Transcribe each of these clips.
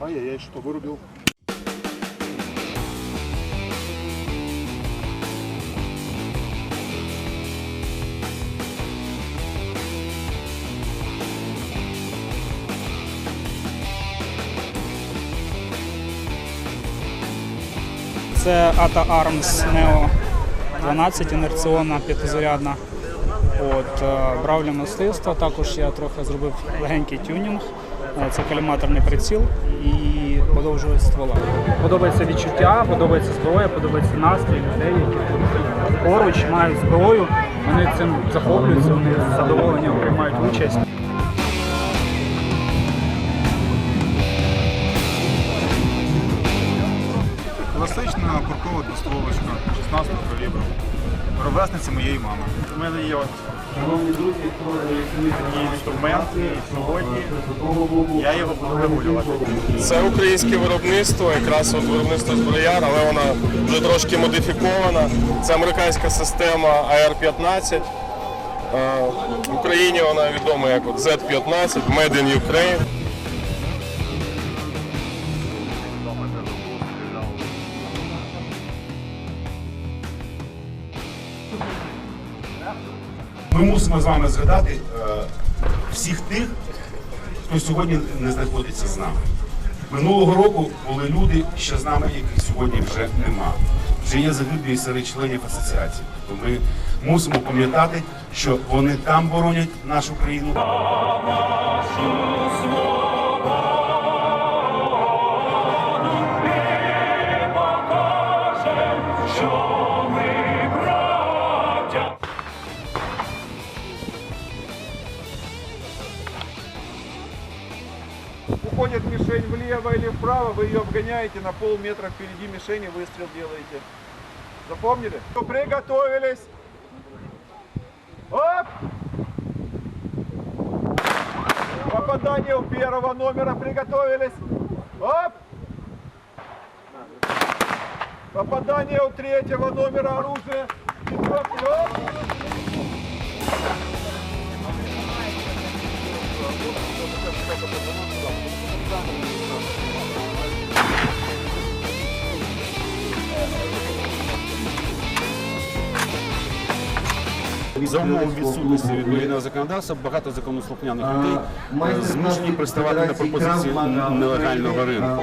Ай-яй-яй, что вырубил. Це Ата Армс Нео 12 інерційна п'ятизарядна От, е, бравлі мистецтва. Також я трохи зробив легенький тюнінг. Е, Це коліматорний приціл і подовжувач ствола. Подобається відчуття, подобається зброя, подобається настрій людей, які поруч мають зброю. Вони цим захоплюються, вони з задоволенням приймають участь. Класична куркова двостволочка 16 калібру. Ровесниця моєї мами. У мене є от такий інструмент, і сьогодні я його буду вигулювати. Це українське виробництво, якраз от виробництво зброяр, але вона вже трошки модифікована. Це американська система AR-15. Е, В Україні вона відома як Z-15, Made in Ukraine. Ми мусимо з вами згадати е, всіх тих, хто сьогодні не знаходиться з нами. Минулого року були люди, що з нами, яких сьогодні вже нема. Вже є загиблі серед членів асоціації. Тобто ми мусимо пам'ятати, що вони там боронять нашу країну. Уходит мишень влево или вправо, вы ее обгоняете на полметра впереди мишени, выстрел делаете. Запомнили? Ну, Приготовились. Оп! Попадание у первого номера. Приготовились. Оп! Попадание у третьего номера оружия. Оп! Thank you. За умови відсутності відповідного законодавства багато законослухняних людей е, змушені приставати на пропозиції нелегального ринку.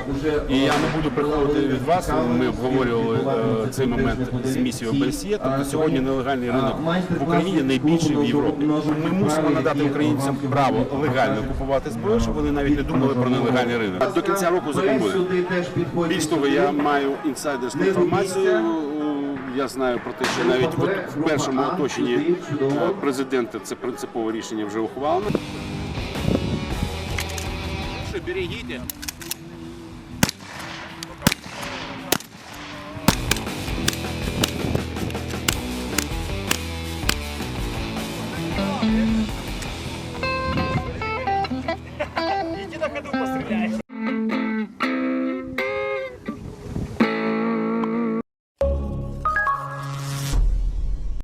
І я не буду приховувати від вас. Ми обговорювали е, цей момент з місією ОБСЄ. Тобто сьогодні нелегальний ринок в Україні найбільший в Європі. Ми мусимо надати українцям право легально купувати зброю, щоб вони навіть не думали про нелегальний ринок. До кінця року закон буде. Більш того, я маю інсайдерську інформацію. Я знаю про те, що навіть в першому оточенні е, президента це принципове рішення вже ухвалено. Берегите